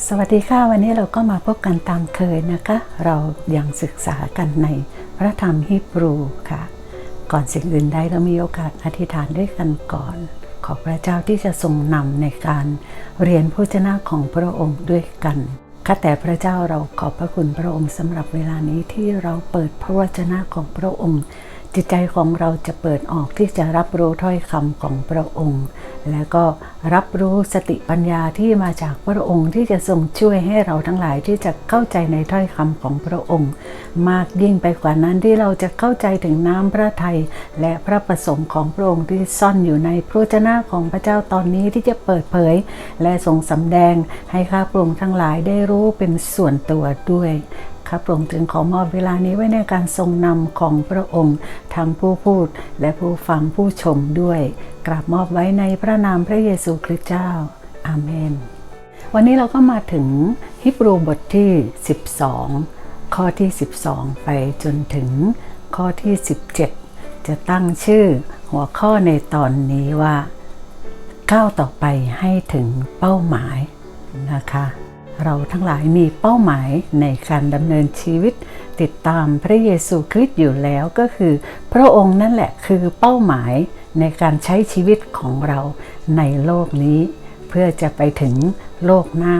สวัสดีค่ะ วันนี้เราก็มาพบกันตามเคยนะคะ เรายังศึกษากันในพระธรรมฮีบรูค่ะ ก่อนสิ่งอื่นใดเรามีโอกาสอธิษฐานด้วยกันก่อน ขอพระเจ้าที่จะทรงนำในการเรียนพระเจ้าของพระองค์ด้วยกันข้าแต่พระเจ้าเราขอบพระคุณพระองค์สำหรับเวลานี้ที่เราเปิดพระวจนะของพระองค์ จิตใจของเราจะเปิดออกที่จะรับรู้ถ้อยคำของพระองค์ และก็รับรู้สติปัญญาที่มาจากพระองค์ที่จะทรงช่วยให้เราทั้งหลายที่จะเข้าใจในถ้อยคำของพระองค์ มากยิ่งไปกว่านั้นที่เราจะเข้าใจถึงน้ำพระทัยและพระประสงค์ของพระองค์ที่ซ่อนอยู่ในพระวจนะของพระเจ้าตอนนี้ที่จะเปิดเผย และทรงสำแดงให้ข้าพระองค์ทั้งหลายได้รู้เป็นส่วนตัวด้วย ข้าพระองค์จึงขอมอบเวลานี้ไว้ในการทรงนำของพระองค์ทั้งผู้พูดและผู้ฟังผู้ชมด้วย กราบมอบไว้ในพระนามพระเยซูคริสต์เจ้า อาเมน วันนี้เราก็มาถึงฮิบรูบทที่ 12 ข้อที่ 12 ไปจนถึงข้อที่ 17 จะตั้งชื่อหัวข้อในตอนนี้ว่าก้าวต่อไปให้ถึงเป้าหมายนะคะ เราทั้งหลายมีเป้าหมายในการดำเนินชีวิต ติดตามพระเยซูคริสต์อยู่แล้วก็คือ พระองค์นั่นแหละคือเป้าหมายในการใช้ชีวิตของเราในโลกนี้ เพื่อจะไปถึงโลกหน้า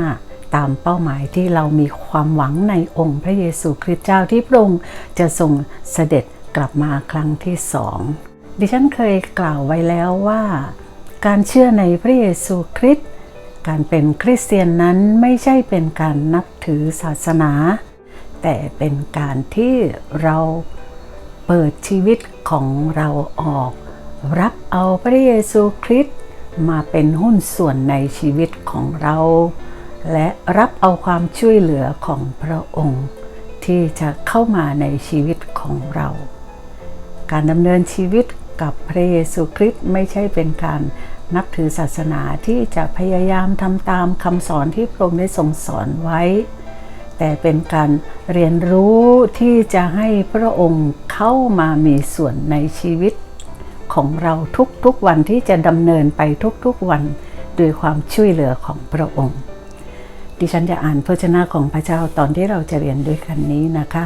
ตามเป้าหมายที่เรามีความหวังในองค์พระเยซูคริสต์เจ้าที่พระองค์จะทรงเสด็จกลับมาครั้งที่สองดิฉันเคยกล่าวไว้แล้วว่า การเชื่อในพระเยซูคริสต์ การเป็นคริสเตียนนั้นไม่ใช่เป็นการนับถือศาสนา แต่เป็นการที่เราเปิดชีวิตของเราออก รับเอาพระเยซูคริสต์มาเป็นหุ้นส่วนในชีวิตของเรา และรับเอาความช่วยเหลือของพระองค์ ที่จะเข้ามาในชีวิตของเรา การดำเนินชีวิตกับพระเยซูคริสต์ไม่ใช่เป็นการ นับถือศาสนาที่จะพยายามทำตามคำสอนที่พระองค์ได้ทรงสอนไว้ แต่เป็นการเรียนรู้ที่จะให้พระองค์เข้ามามีส่วนในชีวิต ของเราทุกๆวันที่จะดำเนินไปทุกๆวันด้วยความช่วยเหลือของพระองค์ ดิฉันจะอ่านพระชนะของพระเจ้าตอนที่เราจะเรียนด้วยกันนี้นะคะ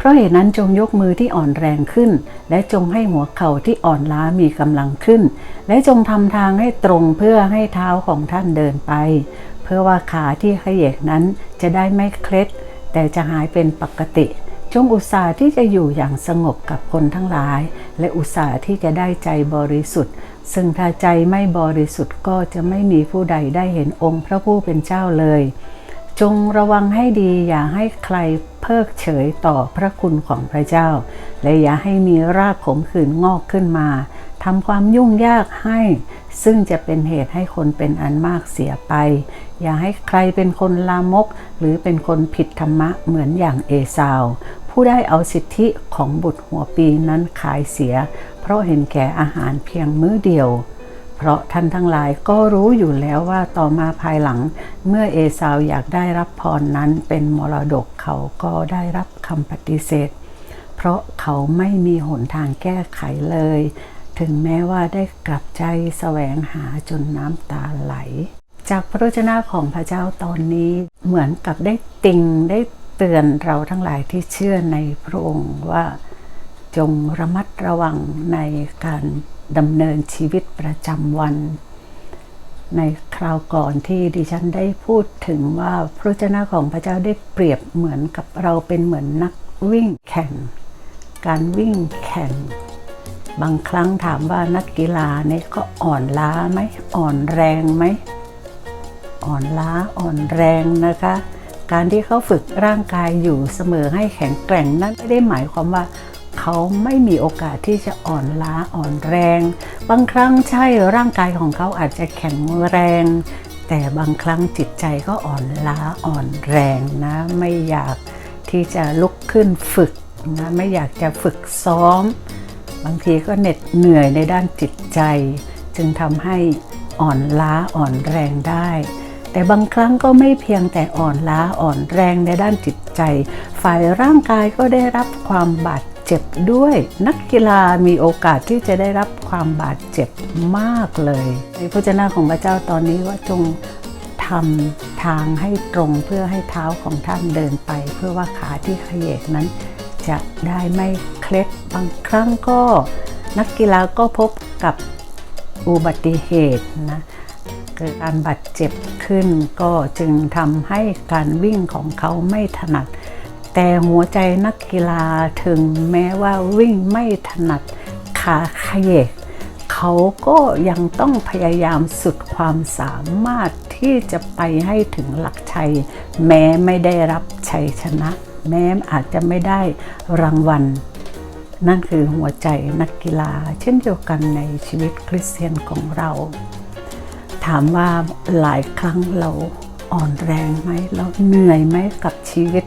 เพราะเหตุนั้นจงยกมือที่อ่อนแรงขึ้น และจงให้หัวเข่าที่อ่อนล้ามีกำลังขึ้น และจงทำทางให้ตรงเพื่อให้เท้าของท่านเดินไป เพื่อว่าขาที่ขยเยกนั้นจะได้ไม่เคล็ด แต่จะหายเป็นปกติ จงอุตส่าห์ที่จะอยู่อย่างสงบกับคนทั้งหลาย และอุตส่าห์ที่จะได้ใจบริสุทธิ์ ซึ่งถ้าใจไม่บริสุทธิ์ก็จะไม่มีผู้ใดได้เห็นองค์พระผู้เป็นเจ้าเลย จงระวังให้ดีอย่าให้ใครเพิกเฉยต่อพระคุณของพระเจ้า และอย่าให้มีรากขมขื่นงอกขึ้นมาทำความยุ่งยากให้ ซึ่งจะเป็นเหตุให้คนเป็นอันมากเสียไป อย่าให้ใครเป็นคนลามก หรือเป็นคนผิดธรรมะเหมือนอย่างเอซาว ผู้ได้เอาสิทธิของบุตรหัวปีนั้นขายเสีย เพราะเห็นแก่อาหารเพียงมื้อเดียว เพราะท่านทั้งหลายก็รู้อยู่แล้วว่าต่อมาภายหลัง เมื่อเอสาวอยากได้รับพรนั้นเป็นมรดกเขาก็ได้รับคำปฏิเสธ เพราะเขาไม่มีหนทางแก้ไขเลย ถึงแม้ว่าได้กลับใจแสวงหาจนน้ำตาไหล จากพระวจนะของพระเจ้าตอนนี้เหมือนกับได้ติงได้เตือนเราทั้งหลายที่เชื่อในพระองค์ว่าจงระมัดระวังในการ ดำเนินชีวิตประจำวัน ในคราวก่อนที่ดิฉันได้พูดถึงว่าพระเจ้าของพระเจ้าได้เปรียบเหมือนกับเราเป็นเหมือนนักวิ่งแข่ง การวิ่งแข่ง บางครั้งถามว่านักกีฬาเนี่ยก็อ่อนล้าไหมอ่อนแรงไหมอ่อนล้าอ่อนแรงนะคะ การที่เขาฝึกร่างกายอยู่เสมอให้แข็งแกร่งนั้นไม่ได้หมายความว่า เขาไม่มีโอกาสที่จะอ่อนล้าอ่อนแรง บางครั้งใช่ร่างกายของเขาอาจจะแข็งแรง แต่บางครั้งจิตใจก็อ่อนล้าอ่อนแรงนะไม่อยากที่จะลุกขึ้นฝึกนะไม่อยากจะฝึกซ้อม บางทีก็เหน็ดเหนื่อยในด้านจิตใจ จึงทำให้อ่อนล้าอ่อนแรงได้ แต่บางครั้งก็ไม่เพียงแต่อ่อนล้าอ่อนแรงในด้านจิตใจ ฝ่ายร่างกายก็ได้รับความบาด เจ็บด้วย นักกีฬามีโอกาสที่จะได้รับความบาดเจ็บมากเลยในพระเจ้าของพระเจ้าตอนนี้ว่าจงททำทางให้ตรงเพื่อให้เท้าของท่านเดินไป เพื่อว่าขาที่ขยเยกนั้น จะได้ไม่เคล็ดบางครั้งก็นักกีฬาก็พบกับอุบัติเหตุนะเกิดการบาดเจ็บขึ้นก็จึงทำให้การวิ่งของเขาไม่ถนัด แต่หัวใจนักกีฬาถึงแม้ว่าวิ่งไม่ถนัดขาขยเกเขาก็ยังต้องพยายามสุดความสามารถที่จะไปให้ถึงหลักชัย แม้ไม่ได้รับชัยชนะ แม้อาจจะไม่ได้รางวัล นั่นคือหัวใจนักกีฬา เช่นเดียวกันในชีวิตคริสเตียนของเรา ถามว่าหลายครั้งเราอ่อนแรงไหมเราเหนื่อยไหมกับชีวิต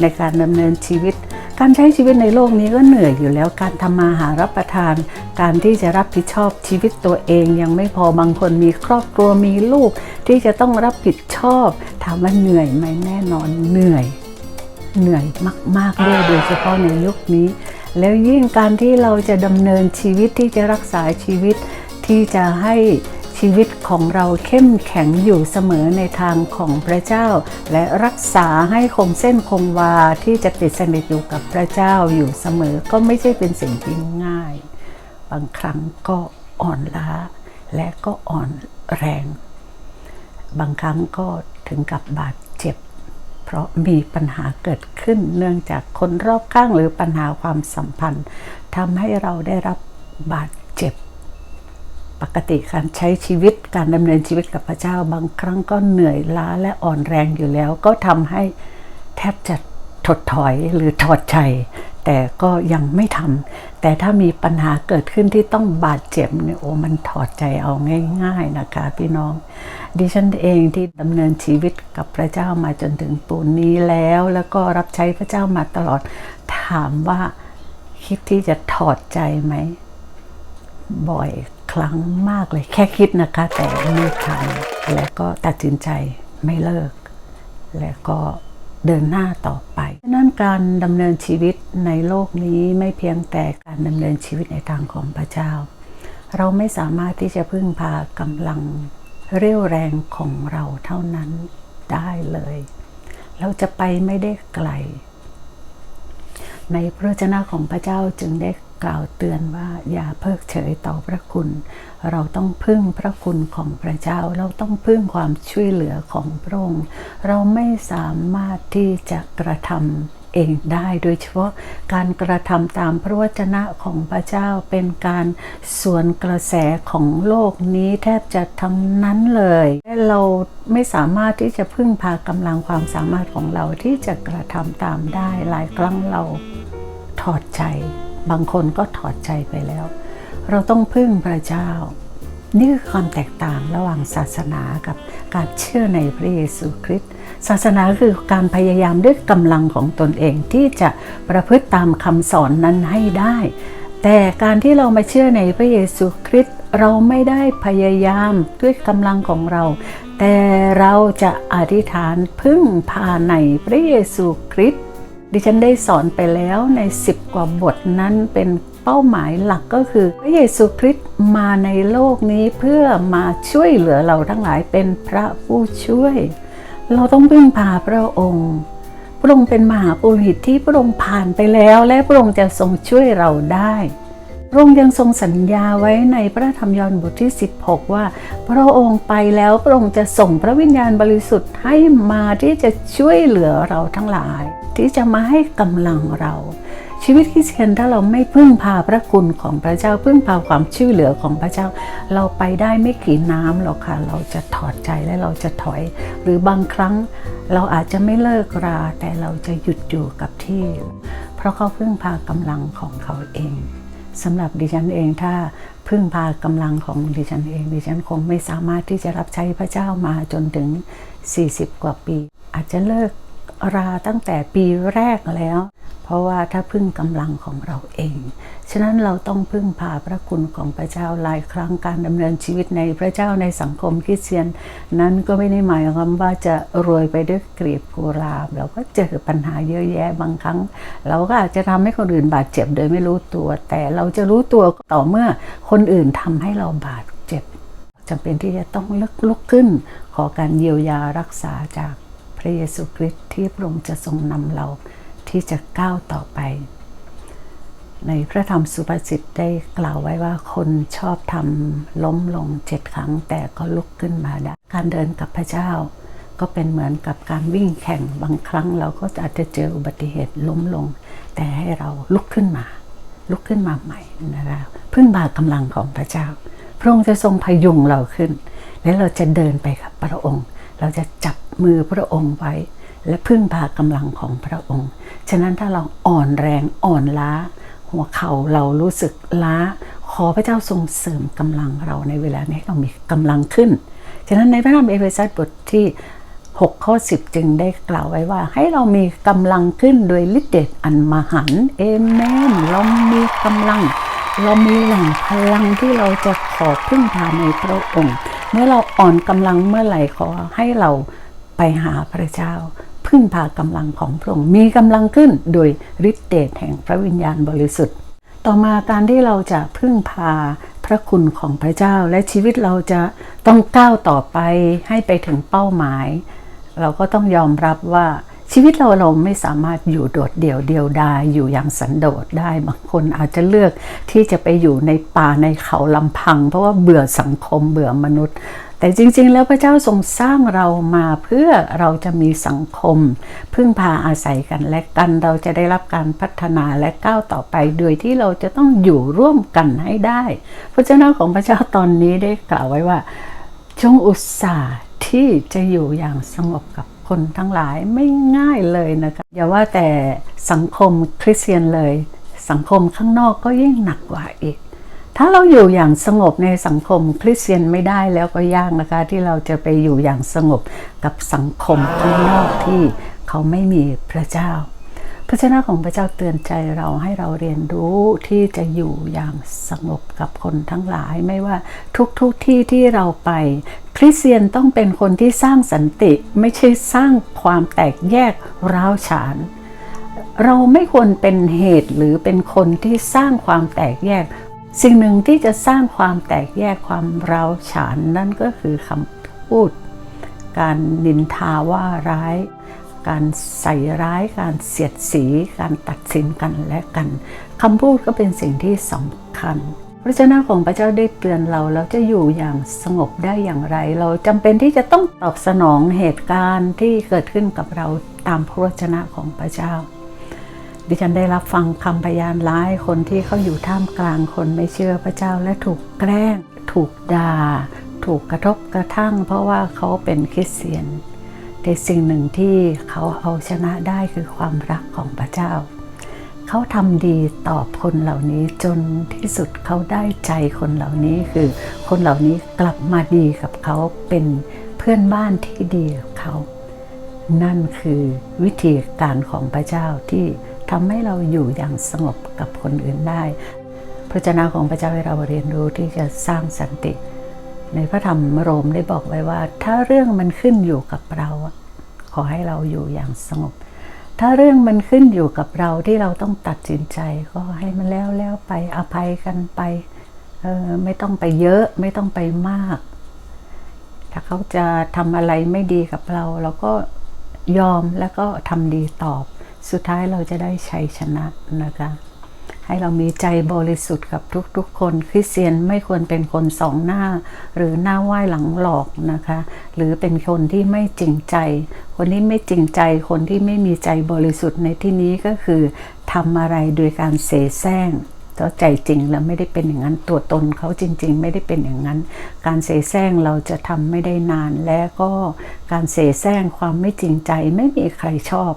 ในการดำเนินชีวิต การใช้ชีวิตในโลกนี้ก็เหนื่อยอยู่แล้ว การทำมาหารับประทาน การที่จะรับผิดชอบชีวิตตัวเองยังไม่พอบางคนมีครอบครัวมีลูก ที่จะต้องรับผิดชอบถามว่าเหนื่อยไหมแน่นอนเหนื่อยเหนื่อยมากๆด้วยโดยเฉพาะในยุคนี้ แล้วยิ่งการที่เราจะดำเนินชีวิตที่จะรักษาชีวิตที่จะให้ ชีวิตของเราเข้มแข็งอยู่เสมอในทางของพระเจ้า และรักษาให้คงเส้นคงวาที่จะติดสนิทอยู่กับพระเจ้าอยู่เสมอก็ไม่ใช่เป็นสิ่งที่ง่าย บางครั้งก็อ่อนล้า และก็อ่อนแรง บางครั้งก็ถึงกับบาดเจ็บ เพราะมีปัญหาเกิดขึ้นเนื่องจากคนรอบข้างหรือปัญหาความสัมพันธ์ทำให้เราได้รับบาด ปกติการใช้ชีวิตการดำเนินชีวิตกับพระเจ้าบางครั้งก็เหนื่อยล้าและอ่อนแรงอยู่แล้ว ก็ทำให้แทบจะถดถอยหรือถอดใจ แต่ก็ยังไม่ทำแต่ถ้ามีปัญหาเกิดขึ้นที่ต้องบาดเจ็บเนี่ยโอ้มันถอดใจเอาง่าย ๆนะคะพี่น้อง ดิฉันเองที่ดำเนินชีวิตกับพระเจ้ามาจนถึงปูนนี้แล้ว แล้วก็รับใช้พระเจ้ามาตลอดถามว่าคิดที่จะถอดใจไหม บ่อยครั้งมากเลย แค่คิดนะคะ แต่ไม่ทำและก็ตัดสินใจไม่เลิก และก็เดินหน้าต่อไปนั่นการดำเนินชีวิตในโลกนี้ไม่เพียงแต่การดำเนินชีวิตในทางของพระเจ้า เราไม่สามารถที่จะพึ่งพากำลังเรี่ยวแรงของเราเท่านั้นได้เลย เราจะไปไม่ได้ไกล ในพระวจนะของพระเจ้าจึงได้ กล่าวเตือนว่าอย่าเพิกเฉยต่อพระคุณ เราต้องพึ่งพระคุณของพระเจ้า เราต้องพึ่งความช่วยเหลือของพระองค์ เราไม่สามารถที่จะกระทำเองได้โดยเฉพาะการกระทำตามพระวจนะของพระเจ้าเป็นการส่วนกระแสของโลกนี้แทบจะทั้งนั้นเลยและเราไม่สามารถที่จะพึ่งพากำลังความสามารถของเราที่จะกระทำตามได้หลายครั้งเราถอดใจ บางคนก็ถอดใจไปแล้ว เราต้องพึ่งพระเจ้า นี่คือความแตกต่างระหว่างศาสนากับการเชื่อในพระเยซูคริสต์ศาสนาคือการพยายามด้วยกำลังของตนเองที่จะประพฤติตามคำสอนนั้นให้ได้ แต่การที่เรามาเชื่อในพระเยซูคริสต์เราไม่ได้พยายามด้วยกำลังของเรา แต่เราจะอธิษฐานพึ่งพาในพระเยซูคริสต์ ดิฉันได้สอนไปแล้วใน 10 กว่าบทนั้นเป็นเป้าหมายหลักก็คือ พระเยซูคริสต์มาในโลกนี้เพื่อมาช่วยเหลือเราทั้งหลายเป็นพระผู้ช่วย เราต้องพึ่งพาพระองค์ พระองค์เป็นมหาปุโรหิตที่พระองค์ผ่านไปแล้วและพระองค์จะทรงช่วยเราได้พระองค์ยังทรงสัญญาไว้ในพระธรรมยอห์นบทที่ 16 ว่า พระองค์ไปแล้วพระองค์จะส่งพระวิญญาณบริสุทธิ์ให้มาที่จะช่วยเหลือเราทั้งหลาย ที่จะมาให้กำลังเรา ชีวิตคริสเตียนถ้าเราไม่พึ่งพาพระคุณของพระเจ้า พึ่งพาความช่วยเหลือของพระเจ้า เราไปได้ไม่กี่น้ำหรอกค่ะ เราจะถอดใจและเราจะถอย หรือบางครั้งเราอาจจะไม่เลิกรา แต่เราจะหยุดอยู่กับที่ เพราะเขาพึ่งพากำลังของเขาเองสำหรับดิฉันเองถ้าพึ่งพากำลังของดิฉันเอง ดิฉันคงไม่สามารถที่จะรับใช้พระเจ้ามาจนถึง 40 กว่าปี อาจจะเลิก ราตั้งแต่ปีแรกแล้ว เพราะว่าถ้าพึ่งกำลังของเราเอง ฉะนั้นเราต้องพึ่งพาพระคุณของพระเจ้าหลายครั้งการดำเนินชีวิตในพระเจ้าในสังคมคริสเตียน นั้นก็ไม่ได้หมายความว่าจะรวยไปด้วยกลีบกุลาบเราก็เจอปัญหาเยอะแยะบางครั้ง เราก็อาจจะทำให้คนอื่นบาดเจ็บโดยไม่รู้ตัว แต่เราจะรู้ตัวต่อเมื่อคนอื่นทำให้เราบาดเจ็บจำเป็นที่จะต้องลุกลุกขึ้น ขอการเยียวยารักษาจาก ระเยซูคริสต์ที่พระองค์จะทรงนำเราที่จะก้าวต่อไป ในพระธรรมสุภาษิตได้กล่าวไว้ว่าคนชอบทำล้มลงเจ็ดครั้งแต่ก็ลุกขึ้นมาได้การเดินกับพระเจ้า ก็เป็นเหมือนกับการวิ่งแข่งบางครั้งเราก็อาจจะเจออุบัติเหตุล้มลง แต่ให้เราลุกขึ้นมา ลุกขึ้นมาใหม่นะคะพึ่งบากำลังของพระเจ้า พระองค์จะทรงพยุงเราขึ้น และเราจะเดินไปกับพระองค์ เราจะจับมือพระองค์ไว้ และพึ่งพากำลังของพระองค์ ฉะนั้นถ้าเราอ่อนแรงอ่อนล้า หัวเข่าเรารู้สึกล้า ขอพระเจ้าทรงเสริมกำลังเราในเวลานี้ให้เรามีกำลังขึ้น ฉะนั้นในพระธรรมเอเฟซัสบทที่ 6 ข้อ 10 จึงได้กล่าวไว้ว่า ให้เรามีกำลังขึ้นโดยฤทธิ์เดชอันมหันเอเมนเรามีกำลังเรามีแหล่งพลังที่เราจะขอพึ่งพาในพระองค์ เมื่อเราอ่อนกำลังเมื่อไหร่ขอให้เราไปหาพระเจ้า พึ่งพากำลังของพระองค์มีกำลังขึ้นโดยฤทธิ์เดชแห่งพระวิญญาณบริสุทธิ์ ต่อมาการที่เราจะพึ่งพาพระคุณของพระเจ้าและชีวิตเราจะต้องก้าวต่อไปให้ไปถึงเป้าหมาย เราก็ต้องยอมรับว่า ชีวิตเราเราไม่สามารถอยู่โดดเดี่ยวเดียวดายอยู่อย่างสันโดษได้บางคนอาจจะเลือกที่จะไปอยู่ในป่าในเขาลำพัง เพราะว่าเบื่อสังคมเบื่อมนุษย์ แต่จริง ๆ แล้วพระเจ้าทรงสร้างเรามาเพื่อเราจะมีสังคม พึ่งพาอาศัยกันและกันเราจะได้รับการพัฒนาและก้าวต่อไป โดยที่เราจะต้องอยู่ร่วมกันให้ได้พระเจ้าของพระเจ้าตอนนี้ได้กล่าวไว้ว่า จงอุตส่าห์ที่จะอยู่อย่างสงบกับ คนทั้งหลายไม่ง่ายเลยนะคะอย่าว่าแต่สังคมคริสเตียนเลย สังคมข้างนอกก็ยิ่งหนักกว่าอีก ถ้าเราอยู่อย่างสงบในสังคมคริสเตียนไม่ได้แล้วก็ยากนะคะ ที่เราจะไปอยู่อย่างสงบกับสังคมข้างนอกที่เขาไม่มีพระเจ้า ระเจ้าของพระเจ้าเตือนใจเราให้เราเรียนรู้ที่จะอยู่อย่างสงบกับคนทั้งหลายไม่ว่าทุกทุกที่ที่เราไป คริสเตียนต้องเป็นคนที่สร้างสันติไม่ใช่สร้างความแตกแยกร้าวฉาน เราไม่ควรเป็นเหตุหรือเป็นคนที่สร้างความแตกแยก สิ่งหนึ่งที่จะสร้างความแตกแยกความร้าวฉานนั่นก็คือคำพูด การนินทาว่าร้าย การใส่ร้ายการเสียดสี การตัดสินกันและกันคำพูดก็เป็นสิ่งที่สำคัญพระเจ้าของพระเจ้าได้เตือนเราเราจะอยู่อย่างสงบได้อย่างไร เราจำเป็นที่จะต้องตอบสนองเหตุการณ์ที่เกิดขึ้นกับเราตามพระวจนะของพระเจ้า ดิฉันได้รับฟังคำพยานร้ายคนที่เขาอยู่ท่ามกลางคนไม่เชื่อพระเจ้าและถูกแกล้ง ถูกด่า ถูกกระทบกระทั่ง เพราะว่าเขาเป็นคริสเตียน แต่สิ่งหนึ่งที่เขาเอาชนะได้คือความรักของพระเจ้า เขาทำดีตอบคนเหล่านี้จนที่สุดเขาได้ใจคนเหล่านี้คือ คนเหล่านี้กลับมาดีกับเขาเป็นเพื่อนบ้านที่ดีกับเขา นั่นคือวิธีการของพระเจ้าที่ทำให้เราอยู่อย่างสงบกับคนอื่นได้พระเจ้าของพระเจ้าให้เราเรียนรู้ที่จะสร้างสันติ ในพระธรรมโรมได้บอกไว้ว่า ถ้าเรื่องมันขึ้นอยู่กับเรา ขอให้เราอยู่อย่างสงบ ถ้าเรื่องมันขึ้นอยู่กับเราที่เราต้องตัดสินใจ ก็ให้มันแล้วแล้วไปอภัยกันไปออไม่ต้องไปเยอะไม่ต้องไปมาก ถ้าเขาจะทำอะไรไม่ดีกับเรา เราก็ยอมแล้วก็ทำดีตอบ สุดท้ายเราจะได้ชัยชนะนะคะ ให้เรามีใจบริสุทธิ์กับทุกๆ คนคริสเตียนไม่ควรเป็นคนสองหน้า หรือหน้าไหว้หลังหลอกนะคะ หรือเป็นคนที่ไม่จริงใจ คนที่ไม่จริงใจคนที่ไม่มีใจบริสุทธิ์ในที่นี้ก็คือทำอะไรโดยการเสแสร้งเพราใจจริงแล้วไม่ได้เป็นอย่างนั้นตัวตนเขาจริง ๆ ไม่ได้เป็นอย่างนั้น การเสแสร้งเราจะทำไม่ได้นานและก็การเสแสร้งความไม่จริงใจไม่มีใครชอบ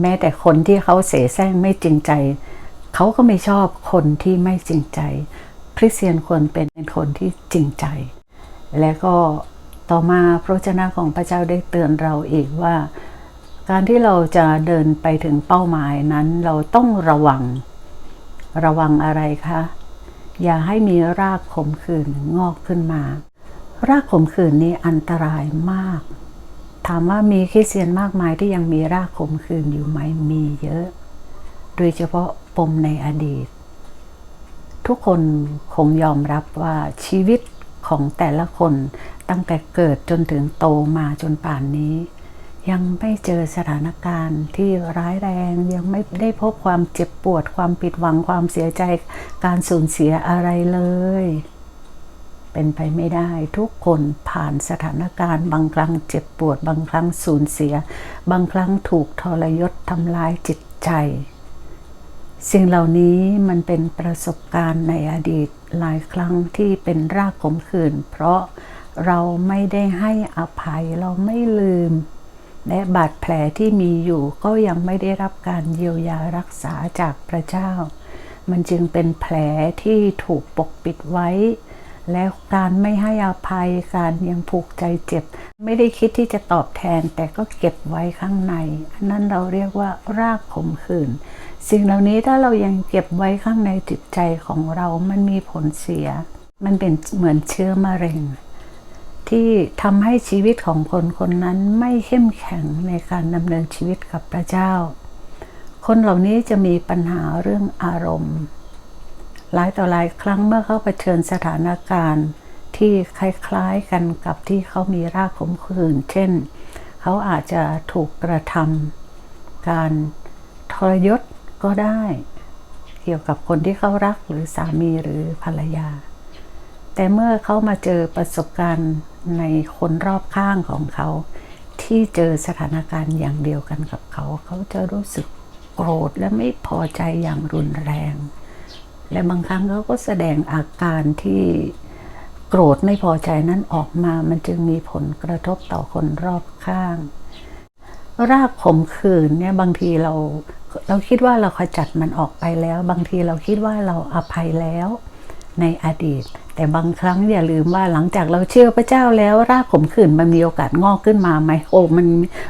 แม้แต่คนที่เขาเสแสร้งไม่จริงใจ เขาก็ไม่ชอบคนที่ไม่จริงใจ คริสเตียนควรเป็นคนที่จริงใจ และก็ต่อมาพระเจ้าของพระเจ้าได้เตือนเราอีกว่า การที่เราจะเดินไปถึงเป้าหมายนั้นเราต้องระวัง ระวังอะไรคะ อย่าให้มีรากขมขื่นงอกขึ้นมา รากขมขื่นนี้อันตรายมาก ถามว่ามีคริสเตียนมากมายที่ยังมีรากขมขื่นอยู่ไหมมีเยอะ ดยเฉพาะปมในอดีต ทุกคนคงยอมรับว่าชีวิตของแต่ละคนตั้งแต่เกิดจนถึงโตมาจนป่านนี้ ยังไม่เจอสถานการณ์ที่ร้ายแรงยังไม่ได้พบความเจ็บปวด ความผิดหวังความเสียใจ การสูญเสียอะไรเลย เป็นไปไม่ได้ทุกคนผ่านสถานการณ์ บางครั้งเจ็บปวด บางครั้งสูญเสีย บางครั้งถูกทรยศทำลายจิตใจ สิ่งเหล่านี้มันเป็นประสบการณ์ในอดีตหลายครั้งที่เป็นรากขมขื่นเพราะเราไม่ได้ให้อภัยเราไม่ลืม และบาดแผลที่มีอยู่ก็ยังไม่ได้รับการเยียวยารักษาจากพระเจ้า มันจึงเป็นแผลที่ถูกปกปิดไว้ แล้วการไม่ให้อภัยการยังผูกใจเจ็บ ไม่ได้คิดที่จะตอบแทนแต่ก็เก็บไว้ข้างใน อันนั้นเราเรียกว่ารากขมขื่น สิ่งเหล่านี้ถ้าเรายังเก็บไว้ข้างในจิตใจของเรา มันมีผลเสีย มันเป็นเหมือนเชื้อมะเร็ง ที่ทำให้ชีวิตของคนคนนั้นไม่เข้มแข็งในการดำเนินชีวิตกับพระเจ้า คนเหล่านี้จะมีปัญหาเรื่องอารมณ์ หลายต่อหลายครั้งเมื่อเขาเผชิญสถานการณ์ที่คล้ายๆกันกับที่เขามีรากขมขื่นเช่น เขาอาจจะถูกกระทำการทรยศ ก็ได้ เกี่ยวกับคนที่เขารักหรือสามีหรือภรรยา แต่เมื่อเขามาเจอประสบการณ์ในคนรอบข้างของเขา ที่เจอสถานการณ์อย่างเดียวกันกับเขา เขาจะรู้สึกโกรธและไม่พอใจอย่างรุนแรง และบางครั้งเขาก็แสดงอาการที่โกรธไม่พอใจนั้นออกมามันจึงมีผลกระทบต่อคนรอบข้าง รากขมขื่นเนี่ยบางทีเรา เราคิดว่าเราขจัดมันออกไปแล้ว บางทีเราคิดว่าเราอภัยแล้วในอดีต แต่บางครั้งอย่าลืมว่าหลังจากเราเชื่อพระเจ้าแล้วรากขมขื่นมันมีโอกาสงอกขึ้นมาไหมโอ้มัน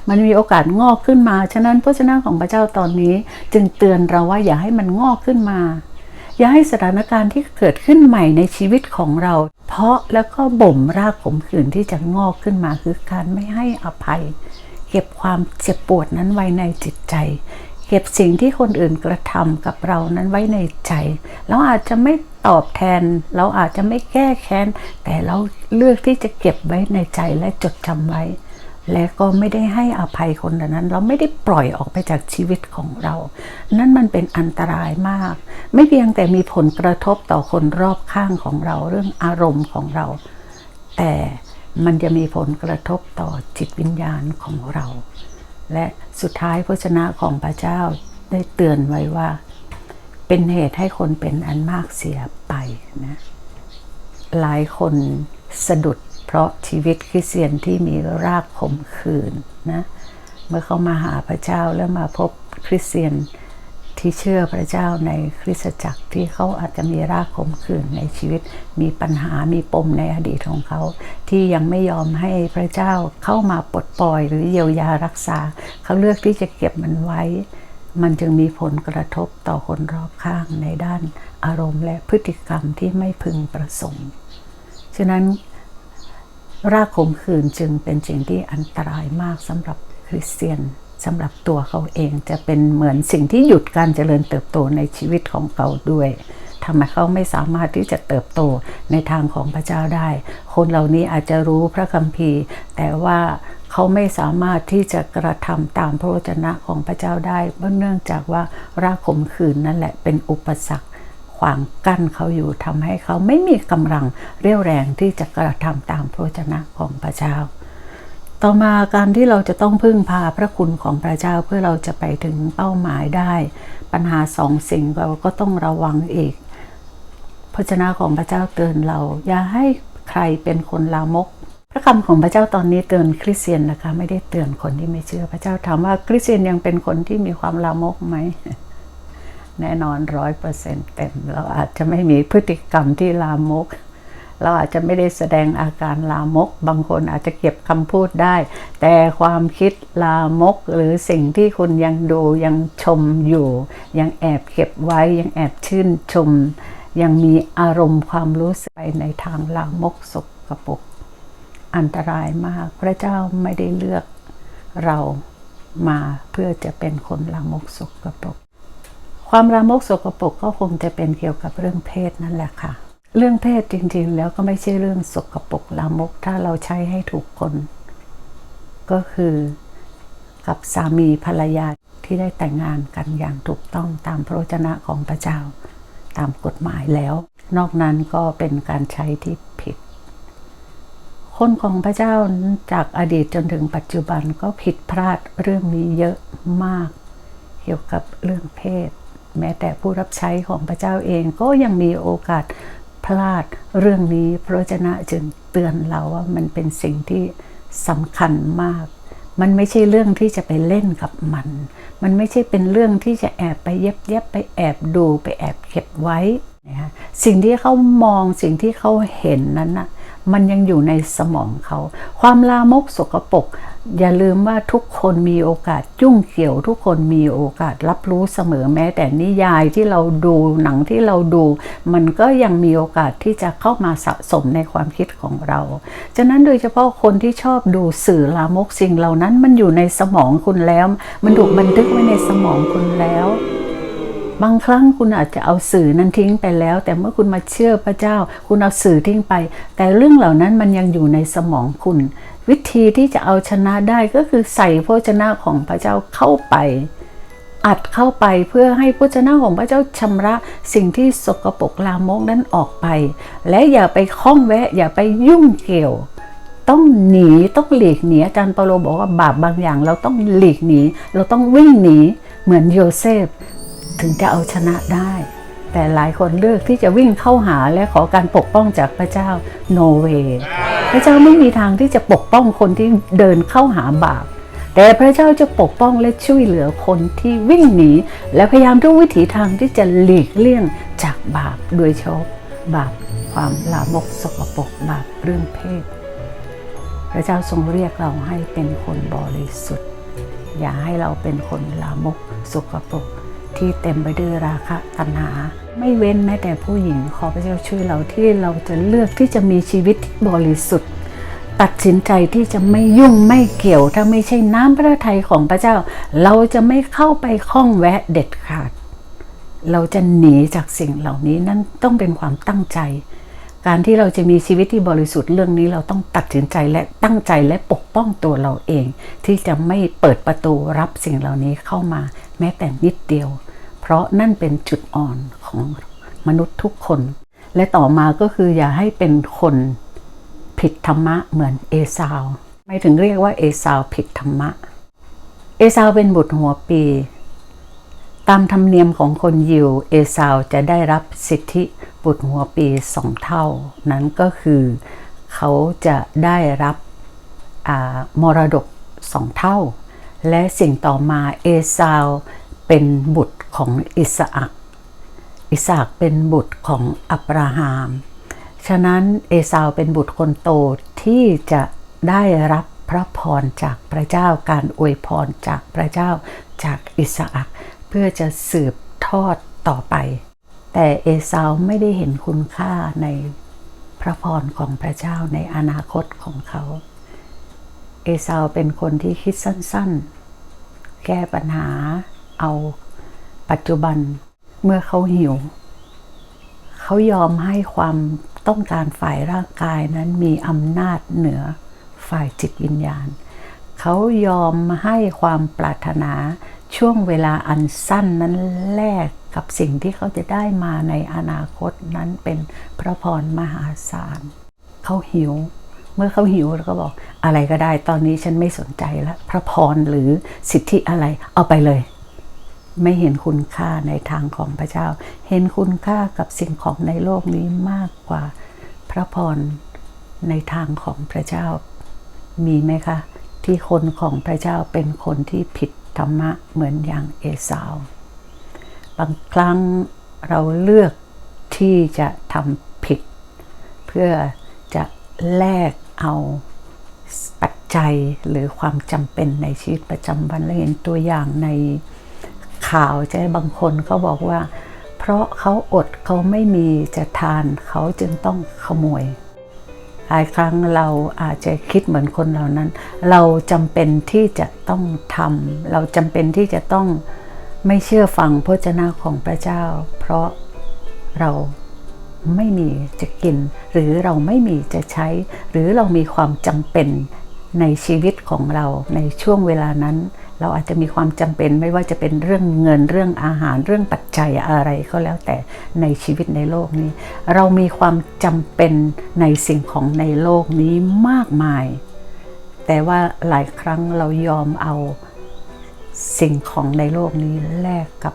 มันมีโอกาสงอกขึ้นมา ฉะนั้นพระชนะของพระเจ้าตอนนี้ จึงเตือนเราว่าอย่าให้มันงอกขึ้นมา อย่าให้สถานการณ์ที่เกิดขึ้นใหม่ในชีวิตของเรา เพราะแล้วก็บ่มรากขมขื่นที่จะงอกขึ้นมาคือการไม่ให้อภัย เก็บความเจ็บปวดนั้นไว้ในจิตใจ เก็บสิ่งที่คนอื่นกระทำกับเรานั้นไว้ในใจเราอาจจะไม่ตอบแทน เราอาจจะไม่แก้แค้น แต่เราเลือกที่จะเก็บไว้ในใจและจดจำไว้ และก็ไม่ได้ให้อภัยคนนั้น เราไม่ได้ปล่อยออกไปจากชีวิตของเรา นั่นมันเป็นอันตรายมาก ไม่เพียงแต่มีผลกระทบต่อคนรอบข้างของเราเรื่องอารมณ์ของเรา แต่มันจะมีผลกระทบต่อจิตวิญญาณของเรา และสุดท้ายพระชนะของพระเจ้าได้เตือนไว้ว่า เป็นเหตุให้คนเป็นอันมากเสียไปนะหลายคนสะดุดเพราะชีวิตคริสเตียนที่มีรากขมขื่นนะเมื่อเขามาหาพระเจ้าแล้วมาพบคริสเตียน ที่เชื่อพระเจ้าในคริสตจักรที่เขาอาจจะมีรากขมขื่นในชีวิต มีปัญหามีปมในอดีตของเขา ที่ยังไม่ยอมให้พระเจ้าเข้ามาปลดปล่อยหรือเยียวยารักษา เขาเลือกที่จะเก็บมันไว้ มันจึงมีผลกระทบต่อคนรอบข้างในด้านอารมณ์และพฤติกรรมที่ไม่พึงประสงค์ ฉะนั้น รากขมขื่นจึงเป็นสิ่งที่อันตรายมากสำหรับคริสเตียน สำหรับตัวเขาเองจะเป็นเหมือนสิ่งที่หยุดการเจริญเติบโตในชีวิตของเขาด้วยทำไมเขาไม่สามารถที่จะเติบโตในทางของพระเจ้าได้ คนเหล่านี้อาจจะรู้พระคัมภีร์ แต่ว่าเขาไม่สามารถที่จะกระทำตามพระวจนะของพระเจ้าได้เนื่องจากว่ารากขมขื่นนั่นแหละเป็นอุปสรรคขวางกั้นเขาอยู่ทำให้เขาไม่มีกำลังเรี่ยวแรงที่จะกระทำตามพระวจนะของพระเจ้า ต่อมาการที่เราจะต้องพึ่งพาพระคุณของพระเจ้าเพื่อเราจะไปถึงเป้าหมายได้ ปัญหาสองสิ่งเราก็ต้องระวังอีกพระวจนะของพระเจ้าเตือนเรา อย่าให้ใครเป็นคนลามก พระคำของพระเจ้าตอนนี้เตือนคริสเตียนนะคะ ไม่ได้เตือนคนที่ไม่เชื่อพระเจ้าถามว่าคริสเตียนยังเป็นคนที่มีความลามกไหมแน่นอนร้อยเปอร์เซ็นต์เต็ม เราอาจจะไม่มีพฤติกรรมที่ลามก เราอาจจะไม่ได้แสดงอาการลามก บางคนอาจจะเก็บคำพูดได้ แต่ความคิดลามก หรือสิ่งที่คุณยังดูยังชมอยู่ ยังแอบเก็บไว้ยังแอบชื่นชม ยังมีอารมณ์ความรู้สึกไปในทางลามกสกปรกอันตรายมาก พระเจ้าไม่ได้เลือกเรามาเพื่อจะเป็นคนลามกสกปรกความลามกสกปรกก็คงจะเป็นเกี่ยวกับเรื่องเพศนั่นแหละค่ะ เรื่องเพศจริงๆ แล้วก็ไม่ใช่เรื่องสกปรกลามก ถ้าเราใช้ให้ถูกคน ก็คือกับสามีภรรยาที่ได้แต่งงานกันอย่างถูกต้องตามพระวจนะของพระเจ้า ตามกฎหมายแล้ว นอกนั้นก็เป็นการใช้ที่ผิด คนของพระเจ้าจากอดีตจนถึงปัจจุบันก็ผิดพลาดเรื่องนี้เยอะมาก เกี่ยวกับเรื่องเพศ แม้แต่ผู้รับใช้ของพระเจ้าเองก็ยังมีโอกาส ลาดเรื่องนี้พระเจนะจึงเตือนเราว่ามันเป็นสิ่งที่สำคัญมาก มันไม่ใช่เรื่องที่จะไปเล่นกับมัน มันไม่ใช่เป็นเรื่องที่จะแอบไปเย็บเย็บไปแอบดูไปแอบเก็บไว้นะฮะสิ่งที่เขามองสิ่งที่เขาเห็นนั้นน่ะ มันยังอยู่ในสมองเขา ความลามกสกปรกอย่าลืมว่าทุกคนมีโอกาสยุ่งเกี่ยว ทุกคนมีโอกาสรับรู้เสมอแม้ แต่นิยายที่เราดูหนังที่เราดู มันก็ยังมีโอกาสที่จะเข้ามาสะสมในความคิดของเรา ฉะนั้นโดยเฉพาะคนที่ชอบดูสื่อลามกสิ่งเหล่านั้นมันอยู่ในสมองคุณแล้ว มันถูกบันทึกไว้ในสมองคุณแล้ว บางครั้งคุณอาจจะเอาสื่อนั้นทิ้งไปแล้ว แต่เมื่อคุณมาเชื่อพระเจ้า คุณเอาสื่อทิ้งไป แต่เรื่องเหล่านั้นมันยังอยู่ในสมองคุณ วิธีที่จะเอาชนะได้ก็คือใส่พระชนะของพระเจ้าเข้าไป อัดเข้าไปเพื่อให้พระชนะของพระเจ้าชำระสิ่งที่สกปรกลามกนั้นออกไป และอย่าไปคล้องแวะ อย่าไปยุ่งเกี่ยวต้อง หนีต้องหลีกหนีอาจารย์เปาโลบอกว่าบาปบางอย่าง เราต้องหลีกหนี เราต้องวิ่งหนีเหมือนโยเซฟ ถึงจะเอาชนะได้ แต่หลายคนเลือกที่จะวิ่งเข้าหาและขอการปกป้องจากพระเจ้าโนเวพระเจ้าไม่มีทางที่จะปกป้องคนที่เดินเข้าหาบาปแต่พระเจ้าจะปกป้องและช่วยเหลือคนที่วิ่งหนี และพยายามทุกวิถีทางที่จะหลีกเลี่ยงจากบาปโดยเฉพาะบาปความลามกสกปรกบาปเรื่องเพศ พระเจ้าทรงเรียกเราให้เป็นคนบริสุทธิ์ อย่าให้เราเป็นคนลามกสกปรก ที่เต็มไปด้วยราคะตัณหา ไม่เว้นแม้แต่ผู้หญิงขอพระเจ้าช่วยเราที่เราจะเลือกที่จะมีชีวิตที่บริสุทธิ์ ตัดสินใจที่จะไม่ยุ่งไม่เกี่ยว ถ้าไม่ใช่น้ำพระทัยของพระเจ้า เราจะไม่เข้าไปข้องแวะเด็ดขาด เราจะหนีจากสิ่งเหล่านี้นั่นต้องเป็นความตั้งใจ การที่เราจะมีชีวิตที่บริสุทธิ์เรื่องนี้เราต้องตัดสินใจและตั้งใจและปกป้องตัวเราเอง ที่จะไม่เปิดประตูรับสิ่งเหล่านี้เข้ามา แม้แต่นิดเดียว เพราะนั่นเป็นจุดอ่อนของมนุษย์ทุกคน และต่อมาก็คืออย่าให้เป็นคนผิดธรรมะเหมือนเอซาวไม่ถึงเรียกว่าเอซาวผิดธรรมะ เอซาวเป็นบุตรหัวปี ตามธรรมเนียมของคนยิว เอซาวจะได้รับสิทธิบุตรหัวปีสองเท่า นั้นก็คือเขาจะได้รับมรดกสองเท่า และสิ่งต่อมาเอซาวเป็นบุตร ของอิสอักอิสอักเป็นบุตรของอับราฮัม ฉะนั้นเอซาวเป็นบุตรคนโตที่จะได้รับพระพรจากพระเจ้าการอวยพรจากพระเจ้าจากอิสอักเพื่อจะสืบทอดต่อไป แต่เอซาวไม่ได้เห็นคุณค่าในพระพรของพระเจ้าในอนาคตของเขา เอซาวเป็นคนที่คิดสั้นๆ แก้ปัญหาเอา ปัจจุบันเมื่อเขาหิว เขายอมให้ความต้องการฝ่ายร่างกายนั้นมีอำนาจเหนือฝ่ายจิตวิญญาณ เขายอมให้ความปรารถนาช่วงเวลาอันสั้นนั้นแลกกับสิ่งที่เขาจะได้มาในอนาคตนั้นเป็นพระพรมหาศาล เขาหิว เมื่อเขาหิวแล้วก็บอกอะไรก็ได้ตอนนี้ฉันไม่สนใจแล้วพระพรหรือสิทธิอะไรเอาไปเลย ไม่เห็นคุณค่าในทางของพระเจ้า เห็นคุณค่ากับสิ่งของในโลกนี้มากกว่าพระพรในทางของพระเจ้า มีไหมคะ ที่คนของพระเจ้าเป็นคนที่ผิดธรรมะเหมือนอย่างเอสาว บางครั้งเราเลือกที่จะทำผิด เพื่อจะแลกเอาปัจจัยหรือความจำเป็นในชีวิตประจำวันและเห็นตัวอย่างใน ข่าวใจบางคนเขาบอกว่า เพราะเขาอดเขาไม่มีจะทานเขาจึงต้องขโมยหลายครั้งเราอาจจะคิดเหมือนคนเหล่านั้น เราจำเป็นที่จะต้องทำเราจำเป็นที่จะต้องไม่เชื่อฟังพระเจ้าของพระเจ้า เพราะเราไม่มีจะกิน หรือเราไม่มีจะใช้ หรือเรามีความจำเป็นในชีวิตของเราในช่วงเวลานั้น เราอาจจะมีความจำเป็นไม่ว่าจะเป็นเรื่องเงินเรื่องอาหารเรื่องปัจจัยอะไรก็แล้วแต่ในชีวิตในโลกนี้ เรามีความจำเป็นในสิ่งของในโลกนี้มากมาย แต่ว่าหลายครั้งเรายอมเอาสิ่งของในโลกนี้แลกกับ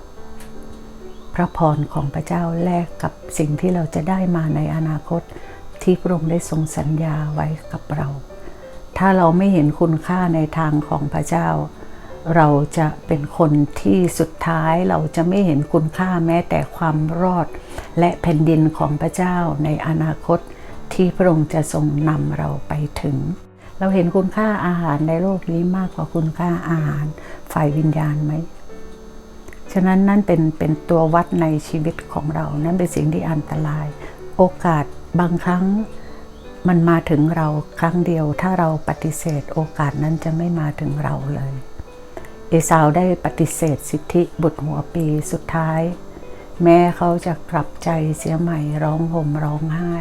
พระพรของพระเจ้าแลกกับสิ่งที่เราจะได้มาในอนาคตที่พระองค์ได้ทรงสัญญาไว้กับเรา ถ้าเราไม่เห็นคุณค่าในทางของพระเจ้า เราจะเป็นคนที่สุดท้ายเราจะไม่เห็นคุณค่าแม้แต่ความรอด และแผ่นดินของพระเจ้าในอนาคตที่พระองค์จะทรงนำเราไปถึง เราเห็นคุณค่าอาหารในโลกนี้มากกว่าคุณค่าอาหารฝ่ายวิญญาณไหมฉะนั้นนั่นเป็นเป็นตัววัดในชีวิตของเรา นั่นเป็นสิ่งที่อันตราย โอกาสบางครั้งมันมาถึงเราครั้งเดียว ถ้าเราปฏิเสธโอกาสนั้นจะไม่มาถึงเราเลย อสาวได้ปฏิเสธสิทธิบุตรหัวปีสุดท้าย แม้เขาจะกลับใจเสียใหม่ร้องห่มร้องไห้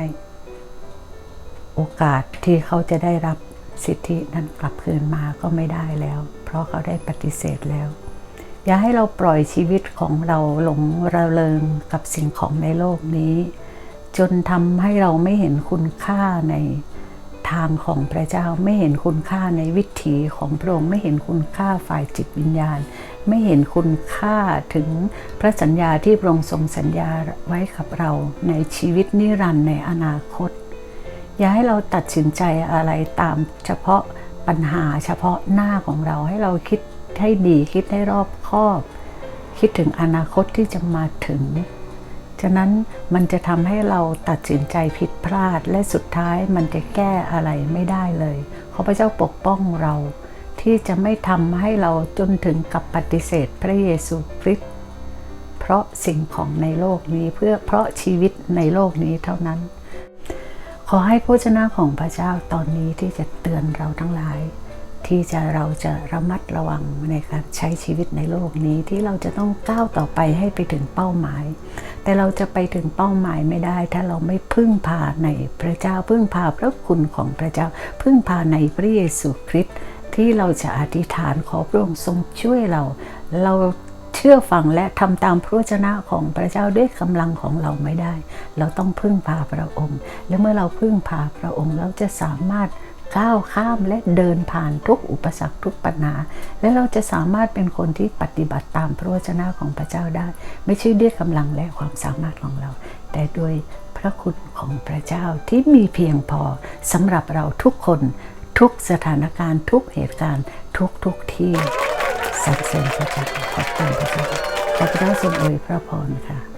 โอกาสที่เขาจะได้รับสิทธินั้นกลับคืนมาก็ไม่ได้แล้ว เพราะเขาได้ปฏิเสธแล้ว อย่าให้เราปล่อยชีวิตของเราหลงระเริงกับสิ่งของในโลกนี้ จนทำให้เราไม่เห็นคุณค่าใน ทางของพระเจ้าไม่เห็นคุณค่าในวิถีของพระองค์ไม่เห็นคุณค่าฝ่ายจิตวิญญาณ ไม่เห็นคุณค่าถึงพระสัญญาที่พระองค์ทรงสัญญาไว้กับเราในชีวิตนิรันดร์ในอนาคต อย่าให้เราตัดสินใจอะไรตามเฉพาะปัญหาเฉพาะหน้าของเราให้เราคิดให้ดีคิดให้รอบคอบ คิดถึงอนาคตที่จะมาถึง ฉะนั้นมันจะทำให้เราตัดสินใจผิดพลาดและสุดท้ายมันจะแก้อะไรไม่ได้เลยขอพระเจ้าปกป้องเรา ที่จะไม่ทำให้เราจนถึงกับปฏิเสธพระเยซูคริสต์เพราะสิ่งของในโลกนี้เพื่อเพราะชีวิตในโลกนี้เท่านั้น ขอให้พระเจ้าของพระเจ้าตอนนี้ที่จะเตือนเราทั้งหลาย ที่จะเราจะระมัดระวังในการใช้ชีวิตในโลกนี้ที่เราจะต้องก้าวต่อไปให้ไปถึงเป้าหมาย แต่เราจะไปถึงเป้าหมายไม่ได้ ถ้าเราไม่พึ่งพาในพระเจ้าพึ่งพาพระคุณของพระเจ้า พึ่งพาในพระเยซูคริสต์ที่เราจะอธิษฐานขอพระองค์ทรงช่วยเรา เราเชื่อฟังและทำตามพระวจนะของพระเจ้าด้วยกำลังของเราไม่ได้ เราต้องพึ่งพาพระองค์ และเมื่อเราพึ่งพาพระองค์เราจะสามารถ ก้าวข้ามและเดินผ่านทุกอุปสรรคทุกปัญหา และเราจะสามารถเป็นคนที่ปฏิบัติตามพระวจนะของพระเจ้าได้ ไม่ใช่ด้วยกำลังและความสามารถของเรา แต่ด้วยพระคุณของพระเจ้าที่มีเพียงพอสำหรับเราทุกคน ทุกสถานการณ์ ทุกเหตุการณ์ ทุกทุกที่สรรเสริญพระเจ้าขอบคุณพระเจ้าขอพระเจ้าทรงอวยพระพรค่ะ